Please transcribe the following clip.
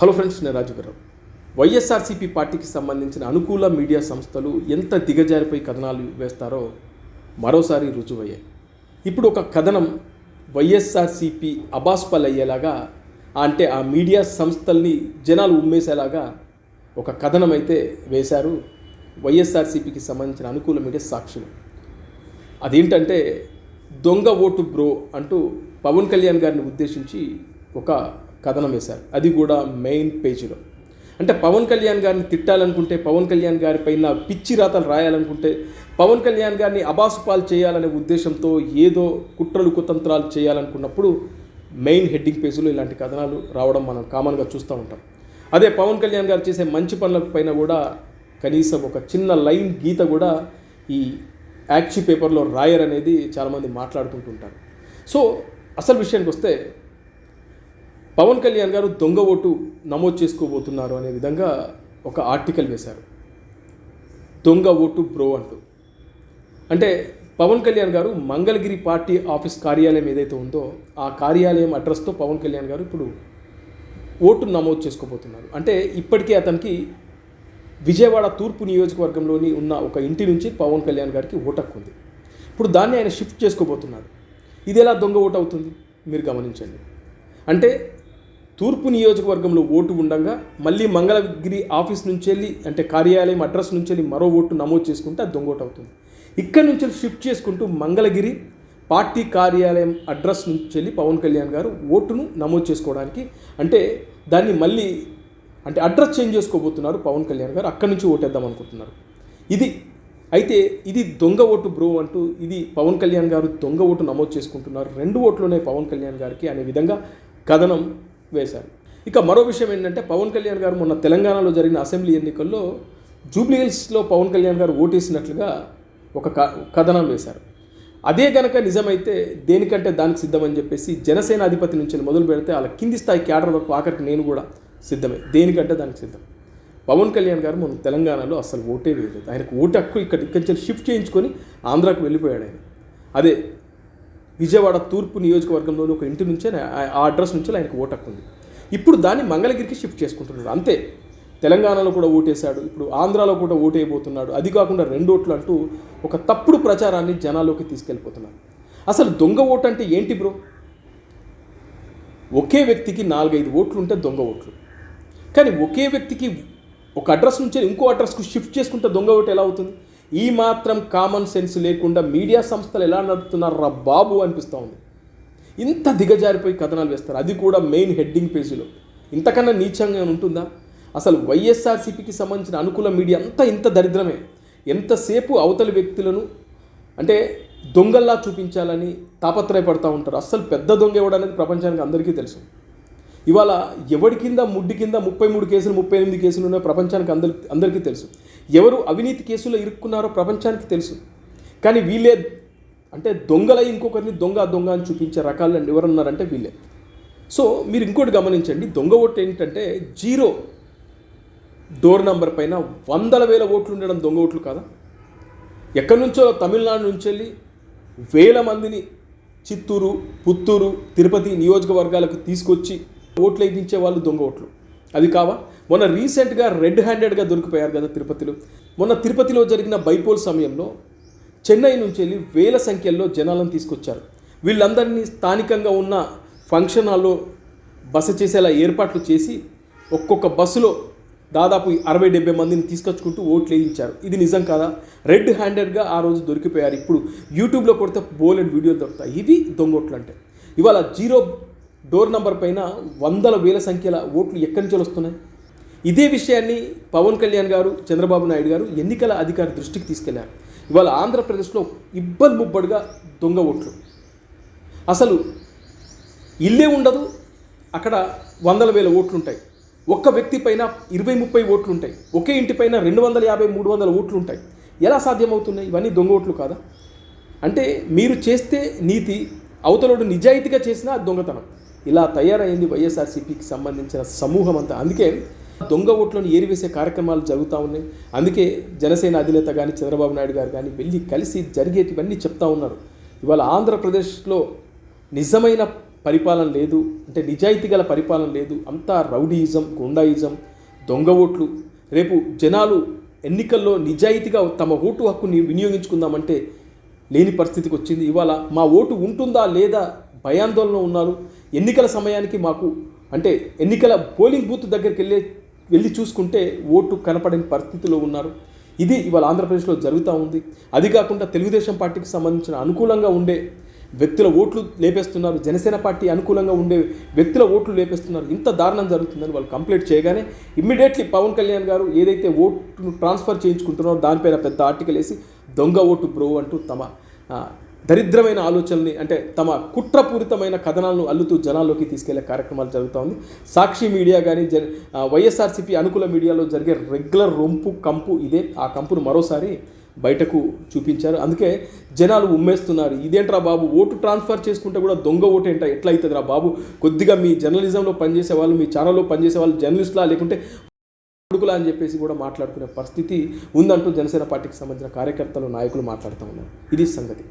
Hello friends నేను రాజుగారావు వైఎస్ఆర్సీపీ పార్టీకి సంబంధించిన అనుకూల మీడియా సంస్థలు ఎంత దిగజారిపోయి కథనాలు వేస్తారో మరోసారి రుజువయ్యాయి. ఇప్పుడు ఒక కథనం వైఎస్ఆర్సీపీ అబాస్పల్ అయ్యేలాగా అంటే ఆ మీడియా సంస్థల్ని జనాలు ఉమ్మేసేలాగా ఒక కథనం అయితే వేశారు వైఎస్ఆర్సీపీకి సంబంధించిన అనుకూల మీడియా సాక్షులు. అదేంటంటే దొంగ ఓటు బ్రో అంటూ పవన్ కళ్యాణ్ గారిని ఉద్దేశించి ఒక కథనం వేశారు అది కూడా మెయిన్ పేజీలో అంటే పవన్ కళ్యాణ్ గారిని తిట్టాలనుకుంటే పవన్ కళ్యాణ్ గారి పైన పిచ్చి రాతలు రాయాలనుకుంటే పవన్ కళ్యాణ్ గారిని అబాసుపాలు చేయాలనే ఉద్దేశంతో ఏదో కుట్రలు కుతంత్రాలు చేయాలనుకున్నప్పుడు మెయిన్ హెడ్డింగ్ పేజీలో ఇలాంటి కథనాలు రావడం మనం కామన్గా చూస్తూ ఉంటాం. అదే పవన్ కళ్యాణ్ గారు చేసే మంచి పనుల పైన కూడా కనీసం ఒక చిన్న లైన్ గీత కూడా ఈ యాక్చి పేపర్లో రాయర్ అనేది చాలామంది మాట్లాడుకుంటుంటారు సో అసలు విషయానికి వస్తే పవన్ కళ్యాణ్ గారు దొంగ ఓటు నమోదు చేసుకోబోతున్నారు అనే విధంగా ఒక ఆర్టికల్ వేశారు. దొంగ ఓటు బ్రో అంటూ. అంటే పవన్ కళ్యాణ్ గారు మంగళగిరి పార్టీ ఆఫీస్ కార్యాలయం ఏదైతే ఉందో ఆ కార్యాలయం అడ్రస్తో పవన్ కళ్యాణ్ గారు ఇప్పుడు ఓటు నమోదు చేసుకోబోతున్నారు. అంటే ఇప్పటికే అతనికి విజయవాడ తూర్పు నియోజకవర్గంలోని ఉన్న ఒక ఇంటి నుంచి పవన్ కళ్యాణ్ గారికి ఓటు ఉంది ఇప్పుడు దాన్ని ఆయన షిఫ్ట్ చేసుకోబోతున్నారు. ఇది ఎలా దొంగ ఓటు అవుతుంది? మీరు గమనించండి. అంటే తూర్పు నియోజకవర్గంలో ఓటు ఉండగా మళ్ళీ మంగళగిరి ఆఫీస్ నుంచి వెళ్ళి అంటే కార్యాలయం అడ్రస్ నుంచి వెళ్ళి మరో ఓటు నమోదు చేసుకుంటే అది దొంగోటు అవుతుంది ఇక్కడి నుంచి షిఫ్ట్ చేసుకుంటూ మంగళగిరి పార్టీ కార్యాలయం అడ్రస్ నుంచి వెళ్ళి పవన్ కళ్యాణ్ గారు ఓటును నమోదు చేసుకోవడానికి అంటే దాన్ని మళ్ళీ అంటే అడ్రస్ చేంజ్ చేసుకోబోతున్నారు పవన్ కళ్యాణ్ గారు. అక్కడి నుంచి ఓటేద్దాం అనుకుంటున్నారు. ఇది అయితే ఇది దొంగ ఓటు బ్రో అంటూ ఇది పవన్ కళ్యాణ్ గారు దొంగ ఓటు నమోదు చేసుకుంటున్నారు. రెండు ఓట్లునే పవన్ కళ్యాణ్ గారికి అనే విధంగా కథనం వేశారు. ఇక మరో విషయం ఏంటంటే పవన్ కళ్యాణ్ గారు మొన్న తెలంగాణలో జరిగిన అసెంబ్లీ ఎన్నికల్లో జూబ్లీ హిల్స్లో పవన్ కళ్యాణ్ గారు ఓటేసినట్లుగా ఒక క- కథనం వేశారు. అదే గనక నిజమైతే దేనికంటే దానికి సిద్ధమని చెప్పేసి జనసేన అధిపతి నుంచి మొదలు పెడితే వాళ్ళ కింది స్థాయి క్యాడర్ వరకు ఆఖరికి నేను కూడా సిద్ధమే. దేనికంటే దానికి సిద్ధం. పవన్ కళ్యాణ్ గారు మన తెలంగాణలో అసలు ఓటే వేయలేదు. ఆయనకు ఓటు హక్కు ఇక్కడ ఇక్కడి నుంచి షిఫ్ట్ చేయించుకొని ఆంధ్రాకు వెళ్ళిపోయాడు ఆయన. అదే విజయవాడ తూర్పు నియోజకవర్గంలోని ఒక ఇంటి నుంచే ఆ- అడ్రస్ నుంచి ఆయనకు ఓటు హక్కు ఉంది. ఇప్పుడు దాన్ని మంగళగిరికి షిఫ్ట్ చేసుకుంటున్నాడు. అంతే. తెలంగాణలో కూడా ఓటేశాడు. ఇప్పుడు ఆంధ్రాలో కూడా ఓటేయబోతున్నాడు. అది కాకుండా రెండు ఓట్లు అంటూ ఒక తప్పుడు ప్రచారాన్ని జనాల్లోకి తీసుకెళ్ళిపోతున్నాడు అసలు దొంగ ఓటు అంటే ఏంటి బ్రో? ఒకే వ్యక్తికి నాలుగైదు ఓట్లు ఉంటే దొంగ ఓట్లు. కానీ ఒకే వ్యక్తికి ఒక అడ్రస్ నుంచి ఇంకో అడ్రస్కు షిఫ్ట్ చేసుకుంటే దొంగ ఓటు ఎలా అవుతుంది? ఈ మాత్రం కామన్ సెన్స్ లేకుండా మీడియా సంస్థలు ఎలా నడుపుతున్నారా బాబు అనిపిస్తూ ఉంది. ఇంత దిగజారిపోయి కథనాలు వేస్తారు. అది కూడా మెయిన్ హెడ్డింగ్ పేజీలో ఇంతకన్నా నీచంగా ఉంటుందా? అసలు వైఎస్ఆర్సీపీకి సంబంధించిన అనుకూల మీడియా అంతా ఇంత దరిద్రమే. ఎంతసేపు అవతలి వ్యక్తులను అంటే దొంగల్లా చూపించాలని తాపత్రయపడతా ఉంటారు. అస్సలు పెద్ద దొంగ ఎవడనేది ప్రపంచానికి అందరికీ తెలుసు. ఇవాళ ఎవడి కింద ముడ్డి కింద ముప్పై మూడు కేసులు ముప్పై ఎనిమిది కేసులు ఉన్నాయో ప్రపంచానికి అందరి అందరికీ తెలుసు. ఎవరు అవినీతి కేసులో ఇరుక్కున్నారో ప్రపంచానికి తెలుసు. కానీ వీళ్ళే అంటే దొంగలై ఇంకొకరిని దొంగ దొంగ అని చూపించే రకాలు ఎవరున్నారంటే వీళ్ళే. సో మీరు ఇంకోటి గమనించండి. దొంగ ఓటు ఏంటంటే జీరో డోర్ నంబర్ పైన వందల వేల ఓట్లు ఉండడం దొంగ ఓట్లు కాదా? ఎక్కడి నుంచో తమిళనాడు నుంచి వెళ్ళి వేల మందిని చిత్తూరు పుత్తూరు తిరుపతి నియోజకవర్గాలకు తీసుకొచ్చి ఓట్లు వేయించే వాళ్ళు దొంగ ఓట్లు. అది కావా? మొన్న రీసెంట్గా రెడ్ హ్యాండెడ్గా దొరికిపోయారు కదా తిరుపతిలో. మొన్న తిరుపతిలో జరిగిన బైపోల్ సమయంలో చెన్నై నుంచి వెళ్ళి వేల సంఖ్యలో జనాలను తీసుకొచ్చారు. వీళ్ళందరినీ స్థానికంగా ఉన్న ఫంక్షన్ హాల్లో బస చేసేలా ఏర్పాట్లు చేసి ఒక్కొక్క బస్సులో దాదాపు అరవై డెబ్బై మందిని తీసుకొచ్చుకుంటూ ఓట్లు వేయించారు. ఇది నిజం కాదా? రెడ్ హ్యాండెడ్గా ఆ రోజు దొరికిపోయారు. ఇప్పుడు యూట్యూబ్లో కొడితే బోలెడ్ వీడియోలు దొరుకుతాయి. ఇవి దొంగోట్లు అంటే ఇవాళ జీరో డోర్ నంబర్ పైన వందల వేల సంఖ్యల ఓట్లు ఎక్కడి నుంచి వస్తున్నాయి? ఇదే విషయాన్ని పవన్ కళ్యాణ్ గారు చంద్రబాబు నాయుడు గారు ఎన్నికల అధికారి దృష్టికి తీసుకెళ్ళారు. ఇవాళ ఆంధ్రప్రదేశ్లో ఇబ్బంది ముబ్బడిగా దొంగ ఓట్లు. అసలు ఇల్లే ఉండదు అక్కడ వందల వేల ఓట్లు ఉంటాయి ఒక్క వ్యక్తి పైన ఇరవై ముప్పై ఓట్లు ఉంటాయి ఒకే ఇంటి పైన రెండు వందల యాభై మూడు వందల ఓట్లు ఉంటాయి ఎలా సాధ్యమవుతున్నాయి? ఇవన్నీ దొంగ ఓట్లు కాదా? అంటే మీరు చేస్తే నీతి అవతలోడు నిజాయితీగా చేసినా దొంగతనం. ఇలా తయారైంది వైఎస్ఆర్సీపీకి సంబంధించిన సమూహం అంతా. అందుకే దొంగ ఓట్లను ఏరివేసే కార్యక్రమాలు జరుగుతూ ఉన్నాయి. అందుకే జనసేన అధినేత కానీ చంద్రబాబు నాయుడు గారు కానీ వెళ్ళి కలిసి జరిగేటివన్నీ చెప్తా ఉన్నారు. ఇవాళ ఆంధ్రప్రదేశ్లో నిజమైన పరిపాలన లేదు. అంటే నిజాయితీ గల పరిపాలన లేదు. అంతా రౌడీయిజం గుండాయిజం దొంగ ఓట్లు. రేపు జనాలు ఎన్నికల్లో నిజాయితీగా తమ ఓటు హక్కుని వినియోగించుకుందామంటే లేని పరిస్థితికి వచ్చింది. ఇవాళ మా ఓటు ఉంటుందా లేదా భయాందోళన ఉన్నారు. ఎన్నికల సమయానికి మాకు అంటే ఎన్నికల పోలింగ్ బూత్ దగ్గరికి వెళ్ళే వెళ్ళి చూసుకుంటే ఓటు కనపడని పరిస్థితిలో ఉన్నారు. ఇది ఇవాళ ఆంధ్రప్రదేశ్లో జరుగుతూ ఉంది. అది కాకుండా తెలుగుదేశం పార్టీకి సంబంధించిన అనుకూలంగా ఉండే వ్యక్తుల ఓట్లు లేపేస్తున్నారు. జనసేన పార్టీ అనుకూలంగా ఉండే వ్యక్తుల ఓట్లు లేపేస్తున్నారు. ఇంత దారుణం జరుగుతుందని వాళ్ళు కంప్లైంట్ చేయగానే ఇమ్మీడియట్లీ పవన్ కళ్యాణ్ గారు ఏదైతే ఓటును ట్రాన్స్ఫర్ చేయించుకుంటున్నారో దానిపైన పెద్ద ఆర్టికల్ వేసి దొంగ ఓటు బ్రో అంటూ తమ దరిద్రమైన ఆలోచనల్ని అంటే తమ కుట్రపూరితమైన కథనాలను అల్లుతూ జనాల్లోకి తీసుకెళ్ళే కార్యక్రమాలు జరుగుతూ ఉంది. సాక్షి మీడియా కానీ జ వైఎస్ఆర్సీపీ అనుకూల మీడియాలో జరిగే రెగ్యులర్ రొంపు కంపు ఇదే ఆ కంపును మరోసారి బయటకు చూపించారు. అందుకే జనాలు ఉమ్మేస్తున్నారు. ఇదేంట్రా బాబు? ఓటు ట్రాన్స్ఫర్ చేసుకుంటే కూడా దొంగ ఓటు ఏంటా ఎట్లా అవుతుందిరా బాబు? కొద్దిగా మీ జర్నలిజంలో పనిచేసే వాళ్ళు మీ ఛానల్లో పనిచేసే వాళ్ళు జర్నలిస్ట్లా లేకుంటే కొడుకులా అని చెప్పేసి కూడా మాట్లాడుకునే పరిస్థితి ఉందంటూ జనసేన పార్టీకి సంబంధించిన కార్యకర్తలు నాయకులు మాట్లాడుతూ ఉన్నారు. ఇది సంగతి.